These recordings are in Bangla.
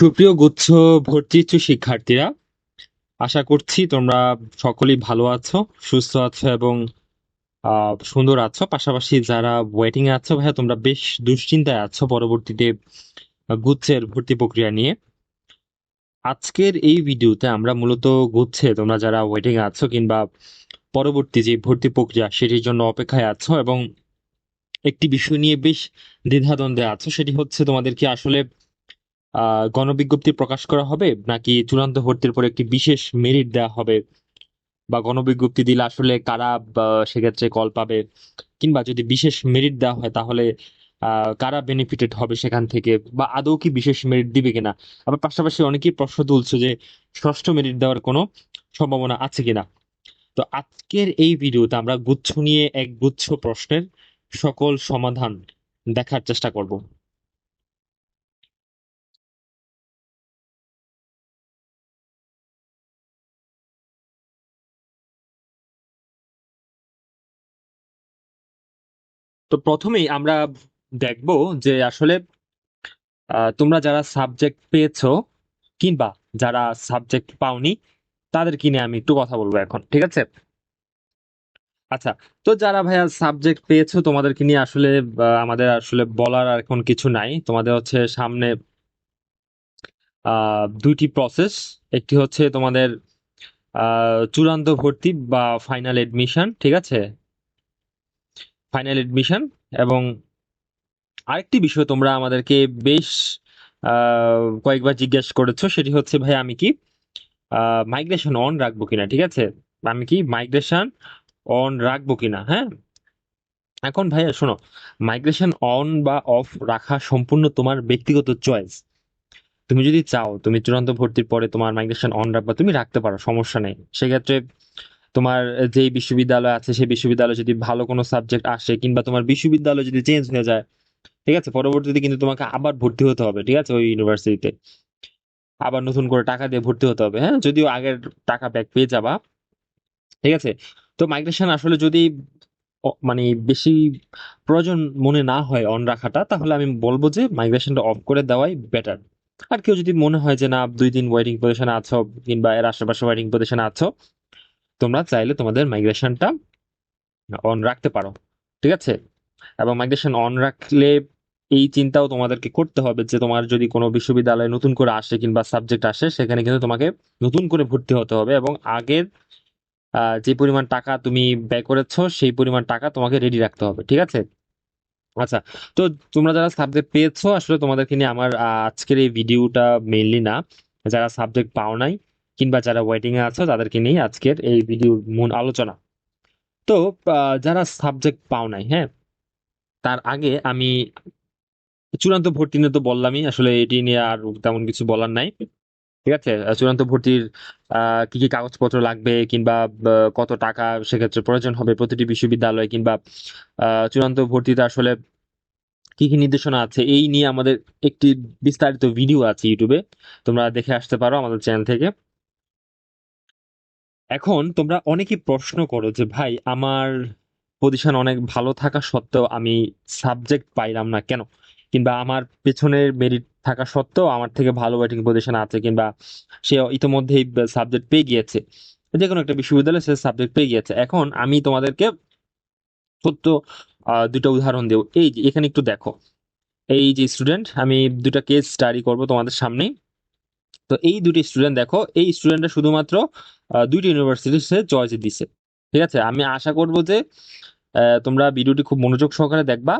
সুপ্রিয় গুচ্ছ ভর্তি ইচ্ছু শিক্ষার্থীরা, আশা করছি তোমরা সকলেই ভালো আছো, সুস্থ আছো এবং সুন্দর আছো। পাশাপাশি যারা ওয়েটিং আছো, ভাইয়া, তোমরা বেশ দুশ্চিন্তায় আছো পরবর্তীতে গুচ্ছের ভর্তি প্রক্রিয়া নিয়ে। আজকের এই ভিডিওতে আমরা মূলত গুচ্ছে, তোমরা যারা ওয়েটিং আছো কিংবা পরবর্তী যে ভর্তি প্রক্রিয়া, সেটির জন্য অপেক্ষায় আছো এবং একটি বিষয় নিয়ে বেশ দ্বিধাদ্বন্দ্বে আছো, সেটি হচ্ছে তোমাদেরকে আসলে গণবিজ্ঞপ্তি প্রকাশ করা হবে নাকি চূড়ান্ত ভর্তির পর একটি বিশেষ মেরিট দেওয়া হবে? বা গণবিজ্ঞপ্তি দিলে আসলে কারা সেক্ষেত্রে কল পাবে? কিংবা যদি বিশেষ মেরিট দেওয়া হয় তাহলে কারা বেনিফিটেড হবে সেখান থেকে? বা আদৌ কি বিশেষ মেরিট দিবে কিনা? আবার পাশাপাশি অনেকেই প্রশ্ন তুলছে যে, ষষ্ঠ মেরিট দেওয়ার কোনো সম্ভাবনা আছে কিনা? তো আজকের এই ভিডিওতে আমরা গুচ্ছ নিয়ে এক গুচ্ছ প্রশ্নের সকল সমাধান দেখার চেষ্টা করব। তো প্রথমেই আমরা দেখব যে আসলে তোমরা যারা সাবজেক্ট পেয়েছ কিংবা যারা সাবজেক্ট পাওনি, তাদেরকে নিয়ে আমি একটু কথা বলব এখন, ঠিক আছে? আচ্ছা তো যারা ভাইয়া সাবজেক্ট পেয়েছ, তোমাদেরকে নিয়ে আসলে আমাদের আসলে বলার আর এখন কিছু নাই। তোমাদের হচ্ছে সামনে দুইটি প্রসেস একটি হচ্ছে তোমাদের চূড়ান্ত ভর্তি বা ফাইনাল এডমিশন ঠিক আছে? ফাইনাল এডমিশন এবং আরেকটি বিষয় তোমরা আমাদেরকে বেশ কয়েকবার জিজ্ঞেস করেছ, সেটি হচ্ছে, ভাই, আমি কি মাইগ্রেশন অন রাখব কিনা? ঠিক আছে? আমি কি মাইগ্রেশন অন রাখব কিনা? হ্যাঁ? এখন ভাইয়া, শোনো মাইগ্রেশন অন বা অফ রাখা সম্পূর্ণ তোমার ব্যক্তিগত চয়েস তুমি যদি চাও, তুমি চূড়ান্ত ভর্তির পরে তোমার মাইগ্রেশন অন রাখবা, তুমি রাখতে পারো, সমস্যা নেই। সেক্ষেত্রে তোমার যেই বিশ্ববিদ্যালয় আছে, সেই বিশ্ববিদ্যালয়ে যদি ভালো কোনো সাবজেক্ট আসে কিংবা তোমার বিশ্ববিদ্যালয় যদি চেঞ্জ হয়ে যায়, ঠিক আছে? পরবর্তীতে কিন্তু তোমাকে আবার ভর্তি হতে হবে, ঠিক আছে? ওই ইউনিভার্সিটিতে আবার নতুন করে টাকা দিয়ে ভর্তি হতে হবে হ্যাঁ? যদিও আগের টাকা ব্যাক পেয়ে যাবা, ঠিক আছে? তো মাইগ্রেশন আসলে যদি মানে বেশি প্রয়োজন মনে না হয় অন রাখাটা, তাহলে আমি বলব যে মাইগ্রেশনটা অফ করে দেওয়াই বেটার আর কেউ যদি মনে হয় যে না, দুই দিন ওয়েটিং পজিশনে আছো কিংবা এর আশেপাশে ওয়েটিং পজিশনে আছো তোমরা চাইলে তোমাদের মাইগ্রেশনটা অন রাখতে পারো, ঠিক আছে? এবং মাইগ্রেশন অন রাখলে এই চিন্তাও তোমাদেরকে করতে হবে যে তোমার যদি কোনো বিশ্ববিদ্যালয়ে নতুন করে আসে কিংবা সাবজেক্ট আসে, সেখানে কিন্তু তোমাকে নতুন করে ভর্তি হতে হবে এবং আগের যে পরিমাণ টাকা তুমি ব্যয় করেছ, সেই পরিমাণ টাকা তোমাকে রেডি রাখতে হবে, ঠিক আছে? আচ্ছা তো তোমরা যারা সাবজেক্ট পেয়েছ, আসলে তোমাদেরকে নিয়ে আমার আজকের এই ভিডিওটা মেইনলি না, যারা সাবজেক্ট পাও নাই কিংবা যারা ওয়েটিং এ আছো, তাদেরকে নিয়ে আজকের এই ভিডিওর মূল আলোচনা। তো যারা সাবজেক্ট পাও নাই হ্যাঁ তার আগে আমি চূড়ান্ত ভর্তি নিয়ে তো বললামই, আসলে এটি নিয়ে আর তেমন কিছু বলার নাই, ঠিক আছে? চূড়ান্ত ভর্তির কি কি কাগজপত্র লাগবে কিংবা কত টাকা সেক্ষেত্রে প্রয়োজন হবে প্রতিটি বিশ্ববিদ্যালয়ে কিংবা চূড়ান্ত ভর্তিতে আসলে কি কি নির্দেশনা আছে, এই নিয়ে আমাদের একটি বিস্তারিত ভিডিও আছে ইউটিউবে তোমরা দেখে আসতে পারো আমাদের চ্যানেল থেকে। এখন তোমরা অনেকেই প্রশ্ন করো যে, ভাই, আমার পজিশন অনেক ভালো থাকা সত্ত্বেও আমি সাবজেক্ট পাইলাম না কেন? কিংবা, আমার পেছনের মেরিট থাকা সত্ত্বেও আমার থেকে ভালো ওয়েটিং পজিশন আছে। কিংবা, সে ইতিমধ্যেই সাবজেক্ট পেয়ে গিয়েছে। যে কোনো একটা বিশ্ববিদ্যালয়ে সে সাবজেক্ট পেয়ে গিয়েছে। এখন আমি তোমাদেরকে সত্য দুটো উদাহরণ দেব। এই যে, এখানে একটু দেখো। এই যে স্টুডেন্ট আমি দুটা কেস স্টাডি করব তোমাদের সামনে তো এই দুটি স্টুডেন্ট দেখো, এই স্টুডেন্টরা শুধুমাত্র দুইটি ইউনিভার্সিটি সে চয়েস দিছে। ঠিক আছে? আমি আশা করব যে তোমরা ভিডিওটি খুব মনোযোগ সহকারে দেখবা।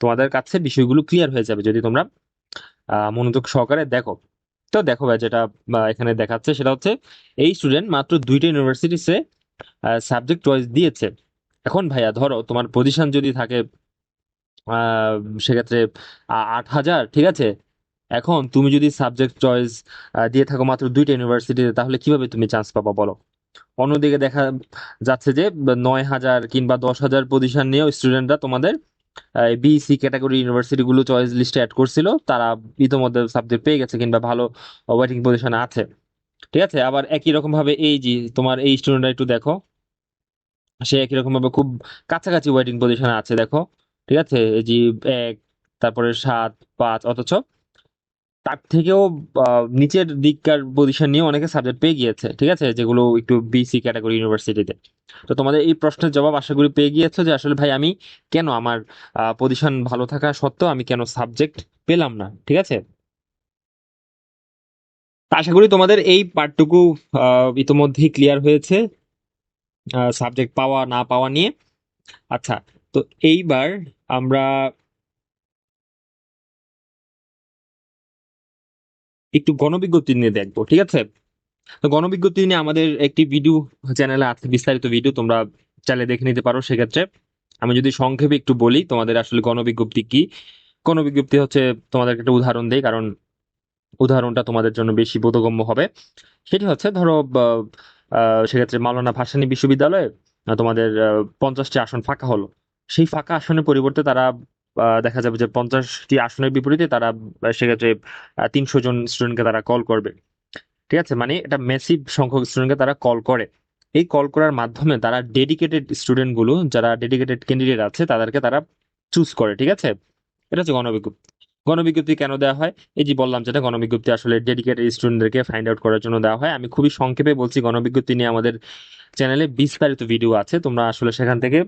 তোমাদের কাছে বিষয়গুলো ক্লিয়ার হয়ে যাবে যদি তোমরা মনোযোগ সহকারে দেখো। তো দেখো ভাই, যেটা এখানে দেখাচ্ছে সেটা হচ্ছে, এই স্টুডেন্ট মাত্র দুইটা ইউনিভার্সিটি সে সাবজেক্ট চয়েস দিয়েছে। এখন ভাইয়া ধরো, তোমার পজিশন যদি থাকে সেক্ষেত্রে আট হাজার, ঠিক আছে? এখন তুমি যদি সাবজেক্ট চয়েস দিয়ে থাকো মাত্র দুইটা ইউনিভার্সিটিতে তাহলে কীভাবে তুমি চান্স পাবা বলো? অন্যদিকে দেখা যাচ্ছে যে, নয় হাজার কিংবা দশ হাজার পজিশন নিয়েও স্টুডেন্টরা তোমাদের বিসি ক্যাটাগরি ইউনিভার্সিটি গুলো চয়েস লিস্টে অ্যাড করছিল। তারা ইতোমধ্যে সাবজেক্ট পেয়ে গেছে কিংবা ভালো ওয়েটিং পজিশন আছে। ঠিক আছে? আবার একই রকম ভাবে এই যে, তোমার এই স্টুডেন্টরা একটু দেখো। সে একই রকম ভাবে খুব কাছাকাছি ওয়েটিং পজিশনে আছে, দেখো। ঠিক আছে? এই যে এক, তারপরে সাত, পাঁচ, অথচ তার থেকেও নিচের দিককার পজিশন নিয়ে অনেকে সাবজেক্ট পেয়ে গিয়েছে, ঠিক আছে? যেগুলো একটু বিসি ক্যাটাগরি ইউনিভার্সিটিতে তো। তোমাদের এই প্রশ্নের জবাব আশা করি পেয়ে গিয়েছো যে আসলে ভাই আমি কেন আমার পজিশন ভালো থাকা সত্ত্বেও আমি কেন সাবজেক্ট পেলাম না, ঠিক আছে? আশা করি তোমাদের এই পার্টটুকু ইতোমধ্যেই ক্লিয়ার হয়েছে সাবজেক্ট পাওয়া না পাওয়া নিয়ে। আচ্ছা তো এইবার আমরা একটু গণবিজ্ঞপ্তি নিয়ে দেখব, ঠিক আছে? তো গণবিজ্ঞপ্তি নিয়ে আমাদের একটি ভিডিও চ্যানেলে আছে বিস্তারিত ভিডিও তোমরা চাইলে দেখে নিতে পারো সেক্ষেত্রে। আমি যদি সংক্ষেপে একটু বলি তোমাদের আসলে গণবিজ্ঞপ্তি কি? গণবিজ্ঞপ্তি হচ্ছে তোমাদেরকে একটা উদাহরণ দেই, কারণ উদাহরণটা তোমাদের জন্য বেশি বোধগম্য হবে। সেটি হচ্ছে ধরো সেক্ষেত্রে মাওলানা ভাসানী বিশ্ববিদ্যালয়ে তোমাদের পঞ্চাশটি আসন ফাঁকা হলো। সেই ফাঁকা আসনের পরিবর্তে তারা দেখা যাবে যে পঞ্চাশটি আসনের বিপরীতে তারা সেক্ষেত্রে তিনশো জন স্টুডেন্টকে তারা কল করবে। ঠিক আছে? মানে এটা মেসিভ সংখ্যক স্টুডেন্টকে তারা কল করে। এই কল করার মাধ্যমে তারা ডেডিকেটেড স্টুডেন্টগুলো, যারা ডেডিকেটেড ক্যান্ডিডেট আছে, তাদেরকে তারা চুজ করে। ঠিক আছে? এটা হচ্ছে গণবিজ্ঞপ্তি। গণবিজ্ঞপ্তি কেন দেওয়া হয়? এই যে বললাম যেটা, গণবিজ্ঞপ্তি আসলে ডেডিকেটেড স্টুডেন্টদেরকে ফাইন্ড আউট করার জন্য দেওয়া হয়। আমি খুবই সংক্ষেপে বলছি, গণবিজ্ঞপ্তি নিয়ে আমাদের চ্যানেলে বিস্তারিত ভিডিও আছে। তোমরা আসলে সেখান থেকে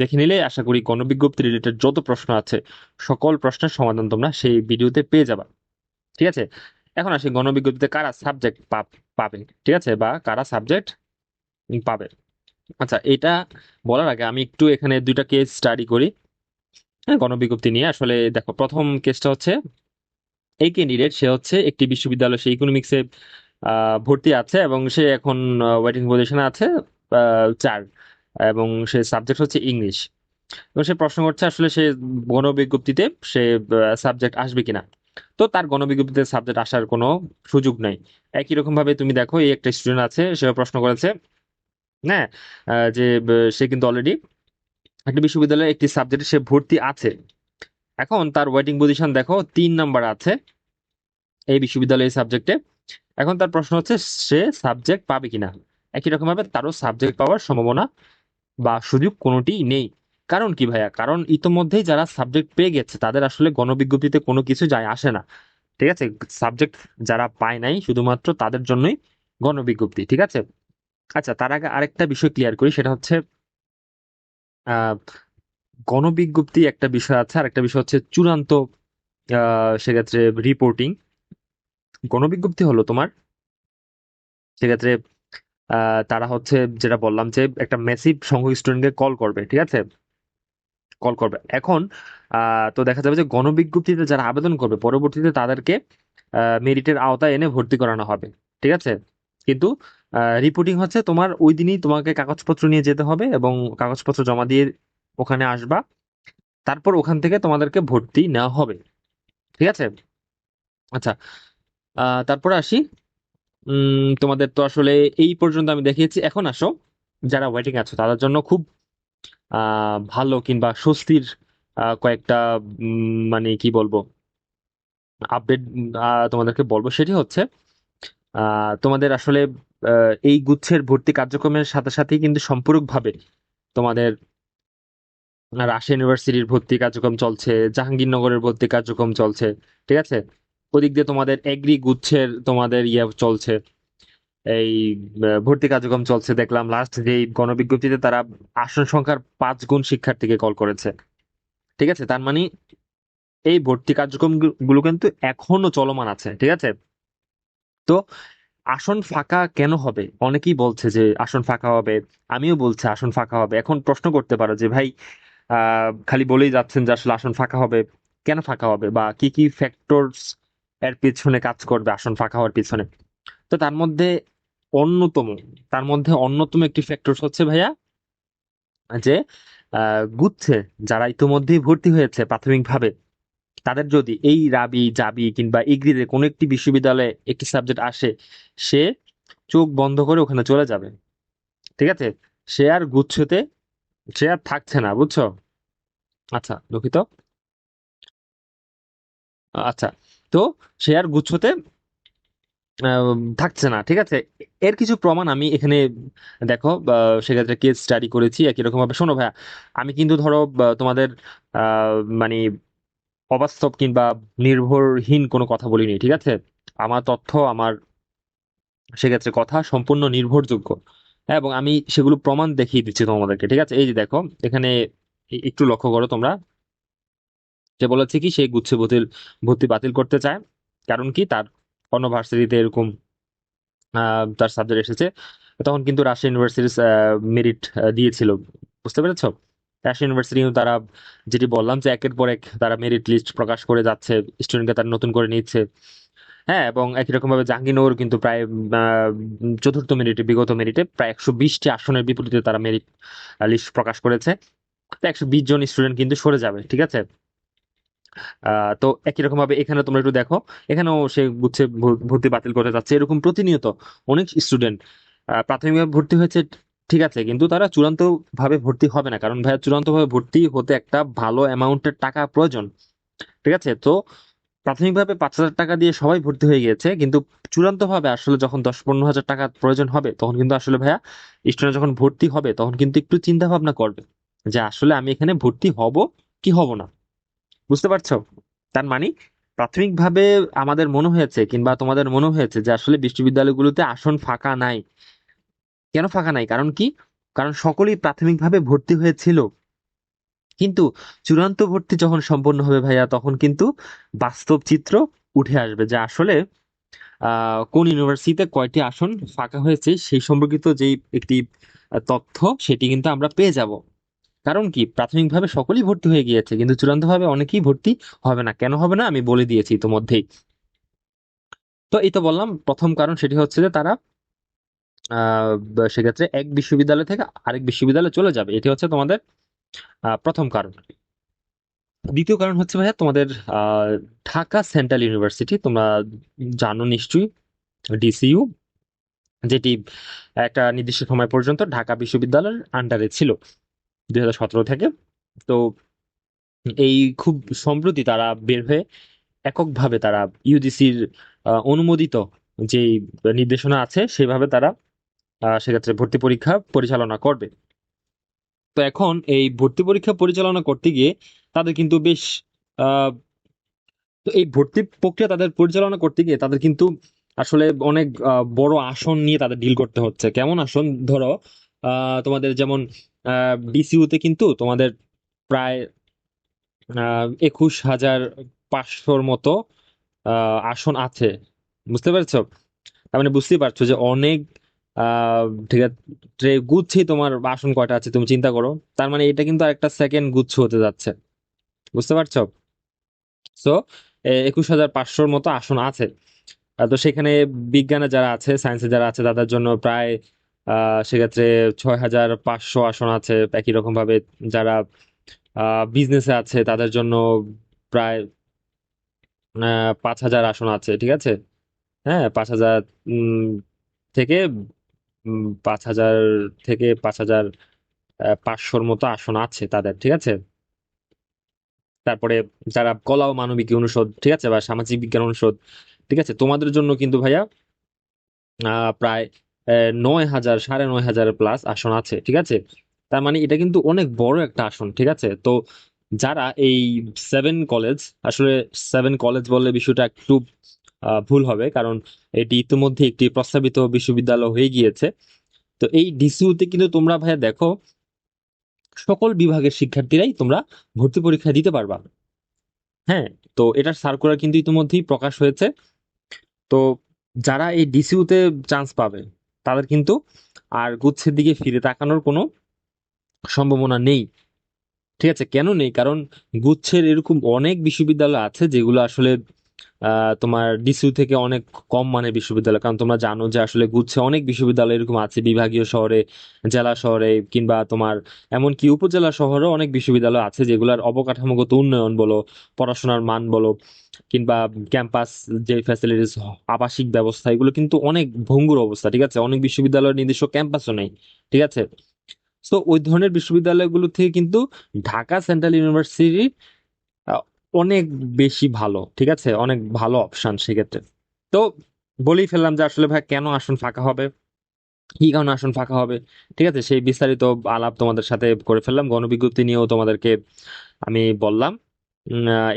দেখে নিলে আশা করি গণবিজ্ঞপ্তি রিলেটেড যত প্রশ্ন আছে, সকল প্রশ্নের সমাধান তোমরা সেই ভিডিওতে পেয়ে যাবা। ঠিক আছে? এখন আসি গণবিজ্ঞপ্তিতে কারা সাবজেক্ট পাবে? ঠিক আছে? বা কারা সাবজেক্ট পাবে? আচ্ছা এটা বলার আগে আমি একটু এখানে দুইটা কেস স্টাডি করি। হ্যাঁ গণবিজ্ঞপ্তি নিয়ে। আসলে দেখো, প্রথম কেসটা হচ্ছে এই ক্যান্ডিডেট সে হচ্ছে একটি বিশ্ববিদ্যালয়, সে ইকোনমিক্সে ভর্তি আছে এবং সে এখন ওয়েটিং পজিশনে আছে চার। এবং সে সাবজেক্ট হচ্ছে ইংলিশ এবং সে প্রশ্ন করছে আসলে সে গণবিজ্ঞপ্তিতে সে সাবজেক্ট আসবে কিনা। তো তার গণবিজ্ঞপ্তিতে সাবজেক্ট আসার কোনো সুযোগ নাই। একই রকম ভাবে তুমি দেখো, এই একটা স্টুডেন্ট আছে সে প্রশ্ন করেছে হ্যাঁ যে সে কিন্তু অলরেডি একটা বিশ্ববিদ্যালয়ে একটি সাবজেক্টে সে ভর্তি আছে। এখন তার ওয়েটিং পজিশন দেখো, তিন নাম্বার আছে এই বিশ্ববিদ্যালয়ের সাবজেক্টে এখন তার প্রশ্ন হচ্ছে, সে সাবজেক্ট পাবে কিনা? একই রকম ভাবে তারও সাবজেক্ট পাওয়ার সম্ভাবনা বা সুযোগ কোনোটি নেই। কারণ কি ভাইয়া? কারণ ইতোমধ্যেই যারা সাবজেক্ট পেয়ে গেছে, তাদের আসলে গণবিজ্ঞপ্তিতে কোনো কিছু যায় আসে না। ঠিক আছে? সাবজেক্ট যারা পায় নাই, শুধুমাত্র তাদের জন্যই গণবিজ্ঞপ্তি। ঠিক আছে? আচ্ছা তার আগে আরেকটা বিষয় ক্লিয়ার করি, সেটা হচ্ছে গণবিজ্ঞপ্তি একটা বিষয় আছে, আর একটা বিষয় হচ্ছে চূড়ান্ত সেক্ষেত্রে রিপোর্টিং গণবিজ্ঞপ্তি হলো তোমার, সেক্ষেত্রে তারা হচ্ছে যেটা বললাম যে একটা মেসিভ সংখ্যক স্টুডেন্টকে কল করবে, ঠিক আছে? কল করবে। এখন তো দেখা যাবে যে গণবিজ্ঞপ্তিতে যারা আবেদন করবে, পরবর্তীতে তাদেরকে মেরিটের আওতায় এনে ভর্তি করানো হবে, ঠিক আছে? কিন্তু রিপোর্টিং হচ্ছে তোমার ওই দিনই তোমাকে কাগজপত্র নিয়ে যেতে হবে এবং কাগজপত্র জমা দিয়ে ওখানে আসবা। তারপর ওখান থেকে তোমাদেরকে ভর্তি নেওয়া হবে, ঠিক আছে? আচ্ছা তারপরে আসি। তোমাদের তো আসলে এই পর্যন্ত আমি দেখিয়েছি। এখন আসো, যারা ওয়েটিং আছো, তাদের জন্য খুব ভালো কিংবা স্বস্তির কয়েকটা মানে কি বলব আপডেট তোমাদেরকে বলব সেটি হচ্ছে তোমাদের আসলে এই গুচ্ছের ভর্তি কার্যক্রমের সাথে সাথেই কিন্তু সম্পূরকভাবে তোমাদের রাজশাহী ইউনিভার্সিটির ভর্তি কার্যক্রম চলছে, জাহাঙ্গীরনগরের ভর্তি কার্যক্রম চলছে, ঠিক আছে? ওদিক দিয়ে তোমাদের এগ্রি গুচ্ছের তোমাদের ইয়ে চলছে। এই ভর্তি কার্যক্রম চলছে, দেখলাম লাস্ট যে গণবিজ্ঞপ্তিতে তারা আসন সংখ্যার পাঁচ গুণ শিক্ষার্থীকে কল করেছে। ঠিক আছে? তার মানে এই ভর্তি কার্যক্রমগুলো কিন্তু এখনও চলমান আছে, ঠিক আছে? তো আসন ফাঁকা কেন হবে? অনেকেই বলছে যে আসন ফাঁকা হবে, আমিও বলছি আসন ফাঁকা হবে। এখন প্রশ্ন করতে পারো যে ভাই খালি বলেই যাচ্ছেন যে আসলে আসন ফাঁকা হবে, কেন ফাঁকা হবে? বা কি কি ফ্যাক্টরস এর পিছনে কাজ করবে, আসন ফাঁকা হওয়ার পিছনে। তো তার মধ্যে অন্যতম, তার মধ্যে অন্যতম একটি ফ্যাক্টরস হচ্ছে ভাইয়া যে গুচ্ছে যারা ইতিমধ্যেই ভর্তি হয়েছে প্রাথমিকভাবে, তাদের যদি এই রাবি, জাবি কিংবা ইগ্রিতে কোনো একটি বিশ্ববিদ্যালয়ে একটি সাবজেক্ট আসে, সে চোখ বন্ধ করে ওখানে চলে যাবে। ঠিক আছে? সে আর গুচ্ছতে, সে আর থাকছে না, বুঝছ? আচ্ছা দুঃখিত। আচ্ছা তো সে আর গুচ্ছতে থাকছে না ঠিক আছে? এর কিছু প্রমাণ আমি এখানে দেখো সেক্ষেত্রে কেস স্টাডি করেছি একই রকম ভাবে শোনো ভাইয়া আমি কিন্তু ধরো তোমাদের মানে অবাস্তব কিংবা নির্ভরহীন কোনো কথা বলিনি ঠিক আছে? আমার তথ্য আমার সেক্ষেত্রে কথা সম্পূর্ণ নির্ভরযোগ্য। হ্যাঁ, এবং আমি সেগুলো প্রমাণ দেখিয়ে দিচ্ছি তোমাদেরকে ঠিক আছে? এই যে দেখো এখানে একটু লক্ষ্য করো তোমরা। যে বলেছে কি, সে গুচ্ছে ভর্তি ভর্তি বাতিল করতে চায়। কারণ কি, তার অন্য ভার্সিটিতে এরকম তার সাবজেক্ট এসেছে। তখন কিন্তু রাজশাহী ইউনিভার্সিটির মেরিট দিয়েছিল। বুঝতে পেরেছ? রাজশাহী ইউনিভার্সিটি তারা যেটি বললাম যে একের পর এক তারা মেরিট লিস্ট প্রকাশ করে যাচ্ছে স্টুডেন্টকে তারা নতুন করে নিচ্ছে। হ্যাঁ এবং একই রকম ভাবে জাহাঙ্গীরনগর কিন্তু প্রায় চতুর্থ মেরিটে বিগত মেরিটে প্রায় একশো বিশটি আসনের বিপরীতে তারা মেরিট লিস্ট প্রকাশ করেছে। একশো বিশ জন স্টুডেন্ট কিন্তু সরে যাবে, ঠিক আছে? তো একই রকম ভাবে এখানে তোমরা একটু দেখো। এখানেও সে ভর- ভর্তি বাতিল করতে যাচ্ছে। এরকম প্রতিনিয়ত অনেক স্টুডেন্ট প্রাথমিকভাবে ভর্তি হয়েছে, ঠিক আছে, কিন্তু তারা চূড়ান্ত ভাবে ভর্তি হবে না। কারণ ভাইয়া চূড়ান্ত ভাবে ভর্তি হতে একটা ভালো অ্যামাউন্টের টাকা প্রয়োজন, ঠিক আছে? তো প্রাথমিকভাবে পাঁচ হাজার টাকা দিয়ে সবাই ভর্তি হয়ে গিয়েছে, কিন্তু চূড়ান্ত ভাবে আসলে যখন দশ পনেরো হাজার টাকা প্রয়োজন হবে, তখন কিন্তু আসলে ভাইয়া স্টুডেন্ট যখন ভর্তি হবে, তখন কিন্তু একটু চিন্তা ভাবনা করবে যে আসলে আমি এখানে ভর্তি হব কি হব না। বুঝতে পারছ? তার মানে প্রাথমিকভাবে আমাদের মনে হয়েছে কিংবা তোমাদের মনে হয়েছে যে আসলে বিশ্ববিদ্যালয়গুলোতে আসন ফাঁকা নাই। কেন ফাঁকা নাই? কারণ কি? কারণ সকলেই প্রাথমিকভাবে ভর্তি হয়েছিল। কিন্তু চূড়ান্ত ভর্তি যখন সম্পন্ন হবে ভাইয়া, তখন কিন্তু বাস্তব চিত্র উঠে আসবে যে আসলে কোন ইউনিভার্সিটিতে কয়টি আসন ফাঁকা হয়েছে সেই সম্পর্কিত যেই একটি তথ্য, সেটি কিন্তু আমরা পেয়ে যাব। কারণ কি? প্রাথমিকভাবে সকলেই ভর্তি হয়ে গিয়েছে, কিন্তু চূড়ান্তভাবে অনেকেই ভর্তি হবে না। কেন হবে না? আমি বলে দিয়েছি ইতোমধ্যেই। তো এই তো বললাম, প্রথম কারণ সেটি হচ্ছে যে তারা সেক্ষেত্রে এক বিশ্ববিদ্যালয় থেকে আরেক বিশ্ববিদ্যালয়ে চলে যাবে। এটি হচ্ছে তোমাদের প্রথম কারণ। দ্বিতীয় কারণ হচ্ছে ভাইয়া তোমাদের ঢাকা সেন্ট্রাল ইউনিভার্সিটি, তোমরা জানো নিশ্চয়ই, ডিসিইউ, যেটি একটা নির্দিষ্ট সময় পর্যন্ত ঢাকা বিশ্ববিদ্যালয়ের আন্ডারে ছিল। দুই হাজার সতেরো থেকে। তো এই খুব সম্প্রতি তারা বের হয়ে এককভাবে তারা ইউজিসির অনুমোদিত যে নির্দেশনা আছে, সেভাবে তারা সেক্ষেত্রে ভর্তি পরীক্ষা পরিচালনা করবে। তো এখন এই ভর্তি পরীক্ষা পরিচালনা করতে গিয়ে তাদের কিন্তু বেশ তো এই ভর্তি প্রক্রিয়া তাদের পরিচালনা করতে গিয়ে তাদের কিন্তু আসলে অনেক বড় আসন নিয়ে তাদের ডিল করতে হচ্ছে। কেমন আসন? ধরো তোমাদের যেমন ডিসিউতে কিন্তু তোমাদের প্রায় একুশ হাজার পাঁচশোর মতো আসন আছে। বুঝতে পারছ? তার মানে বুঝতেই পারছ যে অনেক ঠিক আছে গুচ্ছেই তোমার আসন কয়টা আছে তুমি চিন্তা করো। তার মানে এটা কিন্তু আরেকটা সেকেন্ড গুচ্ছ হতে যাচ্ছে। বুঝতে পারছ? সো একুশ হাজার পাঁচশোর মতো আসন আছে। তো সেখানে বিজ্ঞানে যারা আছে সায়েন্সে যারা আছে, তাদের জন্য প্রায় সেক্ষেত্রে ছয় হাজার পাঁচশো আসন আছে। একই রকম ভাবে যারা বিজনেসে আছে, তাদের জন্য প্রায় পাঁচ হাজার আসন আছে, ঠিক আছে? হ্যাঁ পাঁচ হাজার থেকে পাঁচ হাজার থেকে পাঁচ হাজার পাঁচশোর মতো আসন আছে তাদের, ঠিক আছে? তারপরে যারা কলা ও মানবিক অনুষদ, ঠিক আছে? বা সামাজিক বিজ্ঞান অনুষদ, ঠিক আছে? তোমাদের জন্য কিন্তু ভাইয়া প্রায় নয় হাজার, সাড়ে নয় হাজার প্লাস আসন আছে, ঠিক আছে? তার মানে এটা কিন্তু অনেক বড় একটা আসন, ঠিক আছে? তো যারা এই সেভেন কলেজ আসলে সেভেন কলেজ বললে বিষয়টা একটু ভুল হবে, কারণ এটি ইতিমধ্যে একটি প্রস্তাবিত বিশ্ববিদ্যালয় হয়ে গিয়েছে। তো এই ডিসিউতে কিন্তু তোমরা ভাইয়া দেখো, সকল বিভাগের শিক্ষার্থীরাই তোমরা ভর্তি পরীক্ষা দিতে পারবা। হ্যাঁ তো এটার সার্কুলার কিন্তু ইতিমধ্যেই প্রকাশ হয়েছে। তো যারা এই ডিসিউতে চান্স পাবে তাদের কিন্তু আর গুচ্ছের দিকে ফিরে তাকানোর কোনো সম্ভাবনা নেই। ঠিক আছে? কেন নেই? কারণ গুচ্ছের এরকম অনেক বিশ্ববিদ্যালয় আছে যেগুলো আসলে তোমার ডিসিউ থেকে অনেক কম মানের বিশ্ববিদ্যালয়। কারণ তোমরা জানো যে আসলে গুচ্ছে অনেক বিশ্ববিদ্যালয় এরকম আছে বিভাগীয় শহরে জেলা শহরে কিংবা তোমার এমনকি উপজেলা শহরেও অনেক বিশ্ববিদ্যালয় আছে যেগুলোর অবকাঠামোগত উন্নয়ন বলো পড়াশোনার মান বলো কিংবা ক্যাম্পাস যে ফ্যাসিলিটিস আবাসিক ব্যবস্থা এগুলো কিন্তু অনেক ভঙ্গুর অবস্থা ঠিক আছে? অনেক বিশ্ববিদ্যালয়ের নিজস্ব ক্যাম্পাসও নেই ঠিক আছে? তো ওই ধরনের বিশ্ববিদ্যালয়গুলো থেকে কিন্তু ঢাকা সেন্ট্রাল ইউনিভার্সিটি আহ, অনেক বেশি ভালো, ঠিক আছে? অনেক ভালো অপশান সেক্ষেত্রে। তো বলেই ফেললাম যে আসলে ভাই কেন আসন ফাঁকা হবে? কি কারণে আসন ফাঁকা হবে? ঠিক আছে? সেই বিস্তারিত আলাপ তোমাদের সাথে করে ফেললাম। গণবিজ্ঞপ্তি নিয়েও তোমাদেরকে আমি বললাম।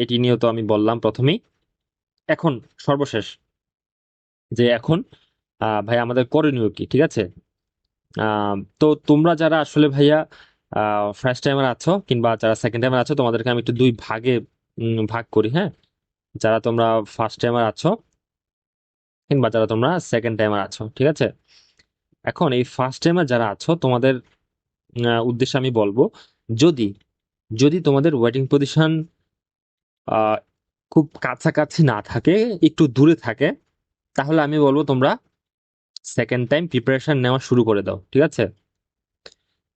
এটি নিয়েও তো আমি বললাম প্রথমেই। এখন সর্বশেষ যে এখন ভাই আমাদের করণীয় কি, ঠিক আছে? তো তোমরা যারা আসলে ভাইয়া ফার্স্ট টাইমার আছো কিংবা যারা সেকেন্ড টাইমার আছো তোমাদেরকে আমি একটু দুই ভাগে ভাগ করি হ্যাঁ? যারা তোমরা ফার্স্ট টাইমার আছো কিংবা যারা তোমরা সেকেন্ড টাইমার আছো, ঠিক আছে? এখন এই ফার্স্ট টাইমার যারা আছো, তোমাদের উদ্দেশ্যে আমি বলব, যদি যদি তোমাদের ওয়েটিং পজিশন খুব কাছাকাছি না থাকে, একটু দূরে থাকে, তাহলে আমি বলব তোমরা সেকেন্ড টাইম প্রিপারেশন নেওয়া শুরু করে দাও, ঠিক আছে?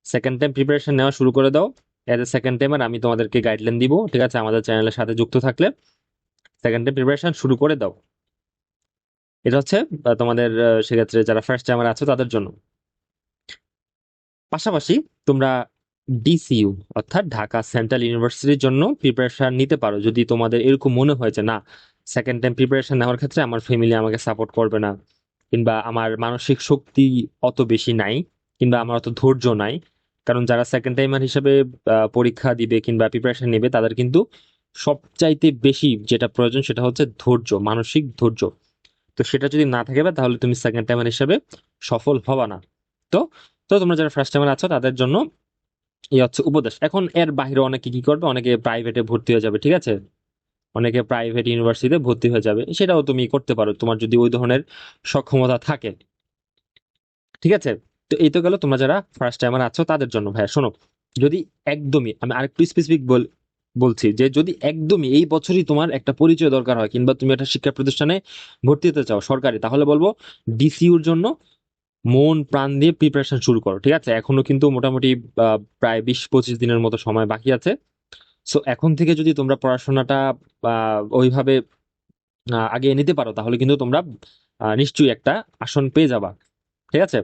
সেকেন্ড টাইম প্রিপারেশন নেওয়া শুরু করে দাও। এজ এ সেকেন্ড টাইমার আমি তোমাদেরকে গাইডলাইন দিব, ঠিক আছে? আমাদের চ্যানেলের সাথে যুক্ত থাকলে সেকেন্ড টাইম প্রিপারেশন শুরু করে দাও। এটা হচ্ছে তোমাদের সেক্ষেত্রে যারা ফার্স্ট টাইমার আছো তাদের জন্য। পাশাপাশি তোমরা ডিসিইউ অর্থাৎ ঢাকা সেন্ট্রাল ইউনিভার্সিটির জন্য প্রিপারেশন নিতে পারো। যদি তোমাদের এরকম মনে হয়েছে না সেকেন্ড টাইম প্রিপারেশন নেওয়ার ক্ষেত্রে আমার ফ্যামিলি আমাকে সাপোর্ট করবে না, কিংবা আমার মানসিক শক্তি অত বেশি নাই, কিংবা আমার অত ধৈর্য নাই কারণ যারা সেকেন্ড টাইমার হিসেবে পরীক্ষা দিবে কিংবা প্রিপারেশন নেবে, তাদের কিন্তু সবচাইতে বেশি যেটা প্রয়োজন সেটা হচ্ছে ধৈর্য, মানসিক ধৈর্য। তো সেটা যদি না থাকে বা তাহলে তুমি সেকেন্ড টাইমার হিসেবে সফল হবা না। তো তো তোমরা যারা ফার্স্ট টাইমার আছো, তাদের জন্য এই হচ্ছে উপদেশ। এখন এর বাইরে অনেকে কি করবে? অনেকে প্রাইভেটে ভর্তি হয়ে যাবে, ঠিক আছে? অনেকে প্রাইভেট ইউনিভার্সিটিতে ভর্তি হয়ে যাবে। সেটাও তুমি করতে পারো। তোমার যদি ওই ধরনের সক্ষমতা থাকে, ঠিক আছে? তো এই তো গেল, তোমরা যারা ফার্স্ট টাইমার আছো তাদের জন্য ভাইয়া, শোনো, যদি একদমই, আমি আরেকটু স্পেসিফিক বল, বলছি যে যদি একদমই এই বছরই তোমার একটা পরিচয় দরকার হয়, কিংবা তুমি একটা শিক্ষা প্রতিষ্ঠানে ভর্তি হতে চাও সরকারি, তাহলে বলব ডিসিউর জন্য মন, প্রাণ দিয়ে প্রিপারেশন শুরু করো, ঠিক আছে? এখনও কিন্তু মোটামুটি প্রায় বিশ পঁচিশ দিনের মতো সময় বাকি আছে। সো এখন থেকে যদি তোমরা পড়াশোনাটা ওইভাবে আগে নিতে পারো, তাহলে কিন্তু তোমরা নিশ্চয়ই একটা আসন পেয়ে যাবা, ঠিক আছে?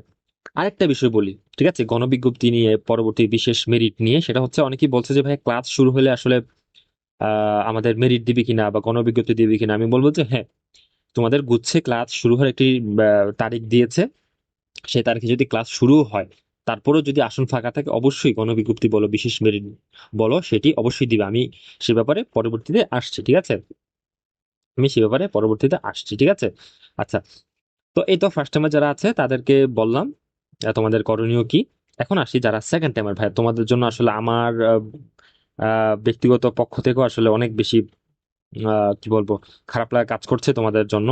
আরেকটা বিষয় বলি, ঠিক আছে? গণবিজ্ঞপ্তি নিয়ে পরবর্তী বিশেষ মেরিট নিয়ে, সেটা হচ্ছে অনেকেই বলছে যে ভাই ক্লাস শুরু হলে আসলে আমাদের মেরিট দিবে কিনা বা গণবিজ্ঞপ্তি দিবে কিনা? আমি বলব যে হ্যাঁ তোমাদের গুচ্ছে ক্লাস শুরু হওয়ার একটি তারিখ দিয়েছে। সেই তারিখে যদি ক্লাস শুরু হয়, তারপরেও যদি আসন ফাঁকা থাকে, অবশ্যই গণবিজ্ঞপ্তি বলো, বিশেষ মেরিট বলো, সেটি অবশ্যই দিবে। আমি সে ব্যাপারে পরবর্তীতে আসছি, ঠিক আছে? আমি সে ব্যাপারে পরবর্তীতে আসছি, ঠিক আছে? আচ্ছা তো এই তো ফার্স্ট টাইমার যারা আছে, তাদেরকে বললাম তোমাদের করণীয় কি? এখন আসি যারা সেকেন্ড টাইমার ভাই। তোমাদের জন্য আসলে আমার ব্যক্তিগত পক্ষ থেকেও আসলে অনেক বেশি কি বলব, খারাপ লাগা কাজ করছে তোমাদের জন্য।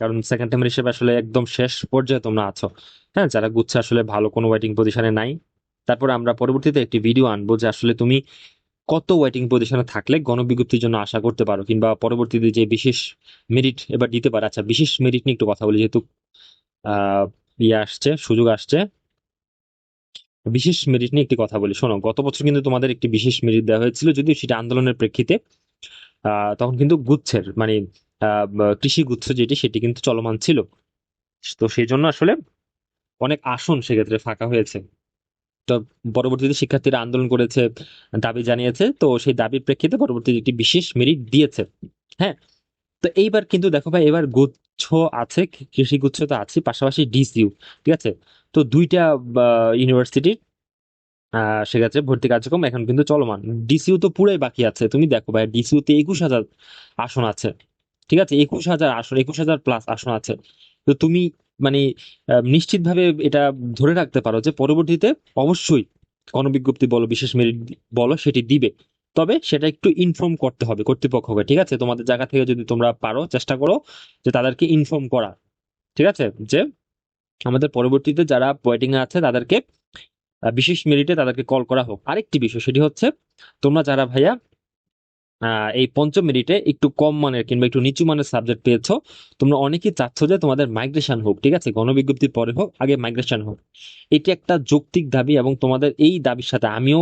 কারণ সেকেন্ড টাইমার হিসেবে আসলে একদম শেষ পর্যায়ে তোমরা আছো। হ্যাঁ যারা গুচ্ছে আসলে ভালো কোনো ওয়েটিং পজিশনে নাই। তারপর আমরা পরবর্তীতে একটি ভিডিও আনব যে আসলে তুমি কত ওয়েটিং পজিশনে থাকলে গণবিজ্ঞপ্তির জন্য আশা করতে পারো, কিংবা পরবর্তীতে যে বিশেষ মেরিট এবার দিতে পারে। আচ্ছা বিশেষ মেরিট নিয়ে একটু কথা বলি যেহেতু ইয়ে আসছে, সুযোগ আসছে। বিশেষ মেরিট নিয়ে একটি কথা বলি। শোনো, গত বছর কিন্তু তোমাদের একটি বিশেষ মেরিট দেওয়া হয়েছিল, যদিও সেটা আন্দোলনের প্রেক্ষিতে। তখন কিন্তু গুচ্ছের মানে কৃষি গুচ্ছ যেটি, সেটি কিন্তু চলমান ছিল। তো সেই জন্য আসলে অনেক আসন সেক্ষেত্রে ফাঁকা হয়েছে। তো পরবর্তীতে শিক্ষার্থীরা আন্দোলন করেছে, দাবি জানিয়েছে, তো সেই দাবির প্রেক্ষিতে পরবর্তীতে একটি বিশেষ মেরিট দিয়েছে। হ্যাঁ? তো এইবার কিন্তু দেখো ভাই, এবার গুচ্ছ আছে কৃষি গুচ্ছ তো আছে, পাশাপাশি ডিসইউ ঠিক আছে? তো দুইটা ইউনিভার্সিটির সেক্ষেত্রে ভর্তি কার্যক্রম এখন কিন্তু চলমান। ডিসিউ তো পুরাই বাকি আছে, তুমি দেখো ভাই ডিসিউ তে একুশ হাজার আসন আছে, ঠিক আছে? একুশ হাজার আসন, একুশ হাজার প্লাস আসন আছে। তো তুমি মানে নিশ্চিত ভাবে এটা ধরে রাখতে পারো যে পরবর্তীতে অবশ্যই গণবিজ্ঞপ্তি বলো, বিশেষ মেরিট বলো, সেটি দিবে। তবে সেটা একটু ইনফর্ম করতে হবে কর্তৃপক্ষকে, ঠিক আছে? তোমাদের জায়গা থেকে যদি তোমরা পারো, চেষ্টা করো যে তাদেরকে ইনফর্ম করা ঠিক আছে? যে আমাদের পরবর্তীতে যারা ওয়েটিং এ আছে, তাদেরকে বিশেষ মেরিটে তাদেরকে কল করা হোক। আরেকটি বিষয়, সেটি হচ্ছে তোমরা যারা ভাইয়া এই পঞ্চম মেরিটে একটু কম মানের কিংবা একটু নিচু মানের সাবজেক্ট পেয়েছ, তোমরা অনেকেই চাচ্ছ যে তোমাদের মাইগ্রেশন হোক, ঠিক আছে? গণবিজ্ঞপ্তির পরে হোক, আগে মাইগ্রেশন হোক। এটি একটা যৌক্তিক দাবি এবং তোমাদের এই দাবির সাথে আমিও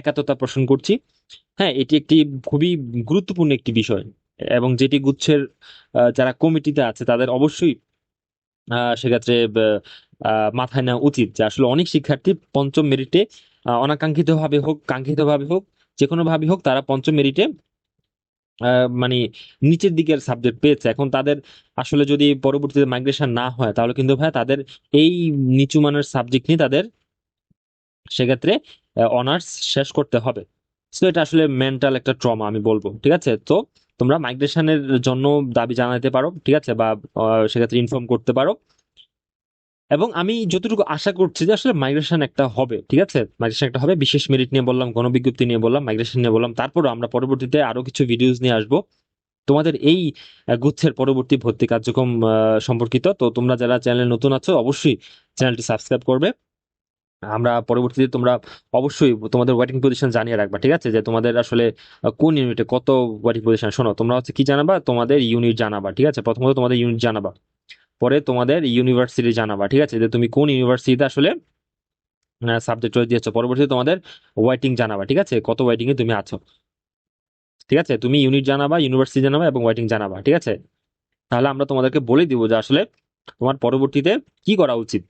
একাত্মতা পোষণ করছি। হ্যাঁ এটি একটি খুবই গুরুত্বপূর্ণ একটি বিষয় এবং যেটি গুচ্ছের যারা কমিটিতে আছে তাদের অবশ্যই সেক্ষেত্রে মাথায় নেওয়া উচিত যে আসলে অনেক শিক্ষার্থী পঞ্চম মেরিটে অনাকাঙ্ক্ষিত ভাবে হোক কাঙ্ক্ষিত ভাবে হোক যে কোনো ভাবে হোক তারা পঞ্চম মেরিটে মানে নিচের দিকের সাবজেক্ট পেয়েছে। এখন তাদের আসলে যদি পরবর্তীতে মাইগ্রেশন না হয় তাহলে কিন্তু ভাই তাদের এই নিচু মানের সাবজেক্ট নিয়ে তাদের সেক্ষেত্রে অনার্স শেষ করতে হবে। সো এটা আসলে মেন্টাল একটা ট্রমা আমি বলব, ঠিক আছে? তো তোমরা মাইগ্রেশনের জন্য দাবি জানাতে পারো, ঠিক আছে? বা সেক্ষেত্রে ইনফর্ম করতে পারো। এবং আমি যতটুকু আশা করছি যে আসলে মাইগ্রেশন একটা হবে, ঠিক আছে? মাইগ্রেশন একটা হবে। বিশেষ মেরিট নিয়ে বললাম গণবিজ্ঞপ্তি নিয়ে বললাম মাইগ্রেশন নিয়ে বললাম। তারপরও আমরা পরবর্তীতে আরও কিছু ভিডিওস নিয়ে আসব। তোমাদের এই গুচ্ছের পরবর্তী ভর্তি কার্যক্রম সম্পর্কিত। তো তোমরা যারা চ্যানেলে নতুন আছো, অবশ্যই চ্যানেলটি সাবস্ক্রাইব করবে। আমরা পরবর্তীতে তোমরা অবশ্যই তোমাদের ওয়েটিং পজিশন জানিয়ে রাখবা, ঠিক আছে? যে তোমাদের আসলে কোন ইউনিটে কত ওয়েটিং পজিশন শোনো, তোমরা হচ্ছে কি জানাবা? তোমাদের ইউনিট জানাবা, ঠিক আছে? প্রথমত তোমাদের ইউনিট জানাবা। পরে তোমাদের ইউনিভার্সিটি জানাবা, ঠিক আছে? যে তুমি কোন ইউনিভার্সিটিতে আসলে সাবজেক্ট চয়েস দিয়েছ। পরবর্তীতে তোমাদের ওয়েটিং জানাবা, ঠিক আছে? কত ওয়েটিং এ তুমি আছো। ঠিক আছে? তুমি ইউনিট জানাবা ইউনিভার্সিটি জানাবা এবং ওয়েটিং জানাবা, ঠিক আছে? তাহলে আমরা তোমাদেরকে বলে দিব যে আসলে তোমার পরবর্তীতে কি করা উচিত।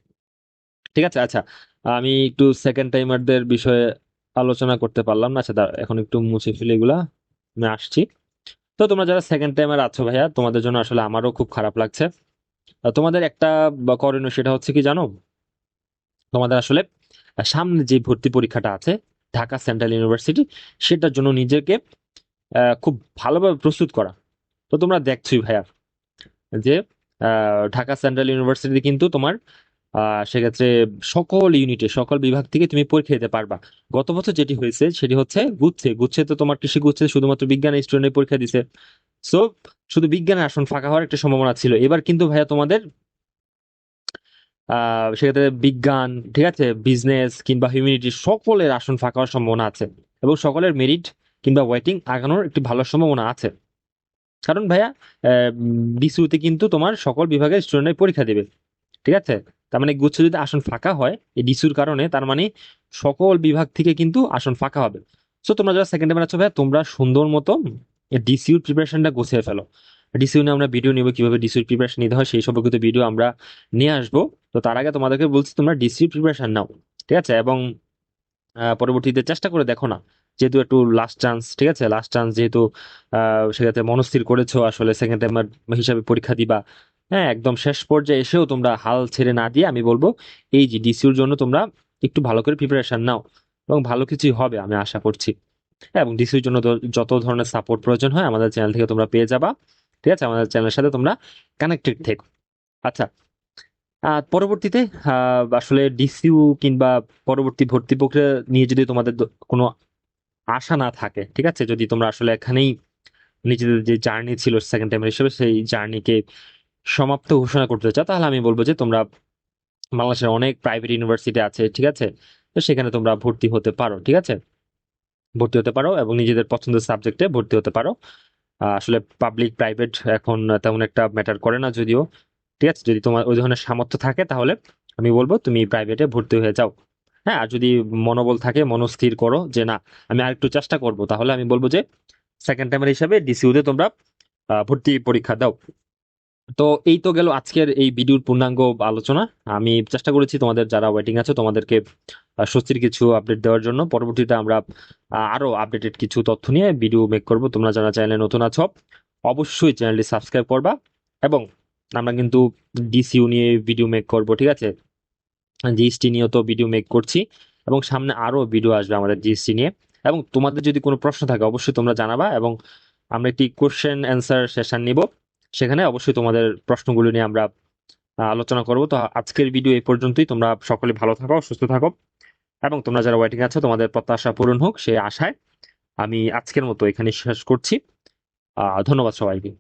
ঠিক আছে? আচ্ছা আমি একটু সেকেন্ড টাইমারদের বিষয়ে আলোচনা করতে পারলাম না আচ্ছা এখন একটু মুছে ফেলে এগুলা, আমি আসছি। তো তোমরা যারা সেকেন্ড টাইমার আছো ভাইয়া, তোমাদের জন্য আসলে আমারও খুব খারাপ লাগছে। তোমাদের একটা করণীয় সেটা হচ্ছে কি জানো? তোমাদের আসলে সামনে যে ভর্তি পরীক্ষাটা আছে, ঢাকা সেন্ট্রাল ইউনিভার্সিটি, সেটার জন্য নিজেকে খুব ভালোভাবে প্রস্তুত করা। তো তোমরা দেখছোই ভাইয়া যে ঢাকা সেন্ট্রাল ইউনিভার্সিটি কিন্তু তোমার সেক্ষেত্রে সকল ইউনিটে সকল বিভাগ থেকে তুমি পরীক্ষা দিতে পারবা। গত বছর যেটি হয়েছে, সেটি হচ্ছে গুচ্ছে। গুচ্ছে তো তোমার কৃষি গুচ্ছে, শুধুমাত্র বিজ্ঞানের স্টুডেন্ট পরীক্ষা দিছে। সো শুধু বিজ্ঞানের আসন ফাঁকা হওয়ার একটা সম্ভাবনা ছিল। এবার কিন্তু ভাইয়া তোমাদের সেক্ষেত্রে বিজ্ঞান, ঠিক আছে বিজনেস কিংবা হিউম্যানিটি সকলের আসন ফাঁকা হওয়ার সম্ভাবনা আছে এবং সকলের মেরিট কিংবা ওয়েটিং আগানোর একটি ভালো সম্ভাবনা আছে। কারণ ভাইয়া ডিসিউতে কিন্তু তোমার সকল বিভাগের স্টুডেন্ট পরীক্ষা দেবে। ঠিক আছে? তার মানে গুচ্ছ যদি আসন ফাঁকা হয়, এই ডিসিউর কারণে তার মানে সকল বিভাগ থেকে কিন্তু আসন ফাঁকা হবে। সো তোমরা যারা সেকেন্ড টাইমে আছো ভাইয়া, তোমরা সুন্দর মতো ডিসিউর প্রিপারেশনটা গুছিয়ে ফেলো। ডিসিউ নিয়ে আমরা ভিডিও নেব, কীভাবে ডিসিউর প্রিপারেশন নিতে হয়, সেই সম্পর্কিত ভিডিও আমরা নিয়ে আসব। তো তার আগে তোমাদেরকে বলছি, তোমরা ডিসিউ প্রিপারেশন নাও, ঠিক আছে? এবং পরবর্তীতে চেষ্টা করে দেখো না, যেহেতু একটু লাস্ট চান্স ঠিক আছে? লাস্ট চান্স যেহেতু সেক্ষেত্রে মনস্থির করেছ, আসলে সেকেন্ড টাইমার হিসাবে পরীক্ষা দিবা হ্যাঁ একদম শেষ পর্যায়ে এসেও তোমরা হাল ছেড়ে না দিয়ে আমি বলব, এই যে ডিসিউর জন্য তোমরা একটু ভালো করে প্রিপারেশন নাও এবং ভালো কিছুই হবে আমি আশা করছি। হ্যাঁ এবং ডিসিউর জন্য যত ধরনের সাপোর্ট প্রয়োজন হয় আমাদের চ্যানেল থেকে তোমরা পেয়ে যাবা, ঠিক আছে? আমাদের চ্যানেলের সাথে তোমরা কানেক্টেড থেকো। আচ্ছা পরবর্তীতে আসলে ডিসিউ কিংবা পরবর্তী ভর্তি প্রক্রিয়া নিয়ে যদি তোমাদের কোনো আশা না থাকে, ঠিক আছে? যদি তোমরা আসলে এখানেই নিজেদের যে জার্নি ছিল সেকেন্ড টাইমের হিসেবে, সেই জার্নিকে সমাপ্ত ঘোষণা করতে চাও, তাহলে আমি বলব যে তোমরা বাংলাদেশের অনেক প্রাইভেট ইউনিভার্সিটি আছে, ঠিক আছে? তো সেখানে তোমরা ভর্তি হতে পারো, ঠিক আছে? ভর্তি হতে পারো এবং নিজেদের পছন্দের সাবজেক্টে ভর্তি হতে পারো। আসলে পাবলিক প্রাইভেট এখন তেমন একটা ম্যাটার করে না যদিও, ঠিক আছে? যদি তোমার ওই ধরনের সামর্থ্য থাকে, তাহলে আমি বলব তুমি প্রাইভেটে ভর্তি হয়ে যাও। হ্যাঁ আর যদি মনোবল থাকে মনস্থির করো যে না, আমি আরেকটু চেষ্টা করব। তাহলে আমি বলব যে সেকেন্ড টাইমের হিসাবে ডিসিউতে তোমরা ভর্তি পরীক্ষা দাও। তো এই তো গেল আজকের এই ভিডিওর পূর্ণাঙ্গ আলোচনা। আমি চেষ্টা করেছি তোমাদের যারা ওয়েটিং আছে তোমাদেরকে স্বস্তির কিছু আপডেট দেওয়ার জন্য। পরবর্তীতে আমরা আহ, আরও আপডেটেড কিছু তথ্য নিয়ে ভিডিও মেক করব। তোমরা যারা চ্যানেলে নতুন আছো অবশ্যই চ্যানেলটি সাবস্ক্রাইব করবা এবং আমরা কিন্তু ডিসিউ নিয়ে ভিডিও মেক করব ঠিক আছে? জিএসটি নিয়েও তো ভিডিও মেক করছি এবং সামনে আরও ভিডিও আসবে আমাদের জিএসটি নিয়ে। এবং তোমাদের যদি কোনো প্রশ্ন থাকে অবশ্যই তোমরা জানাবা এবং আমরা একটি কোশ্চেন অ্যান্সার সেশন নিব। সেখানে অবশ্যই তোমাদের প্রশ্নগুলো নিয়ে আমরা আলোচনা করব। তো আজকের ভিডিও এই পর্যন্তই। তোমরা সকলে ভালো থাকো, সুস্থ থাকো। এবং তোমরা যারা ওয়েটিং আছো, তোমাদের প্রত্যাশা পূরণ হোক সেই আশায় আমি আজকের মতো এখানে শেষ করছি। ধন্যবাদ সবাইকে।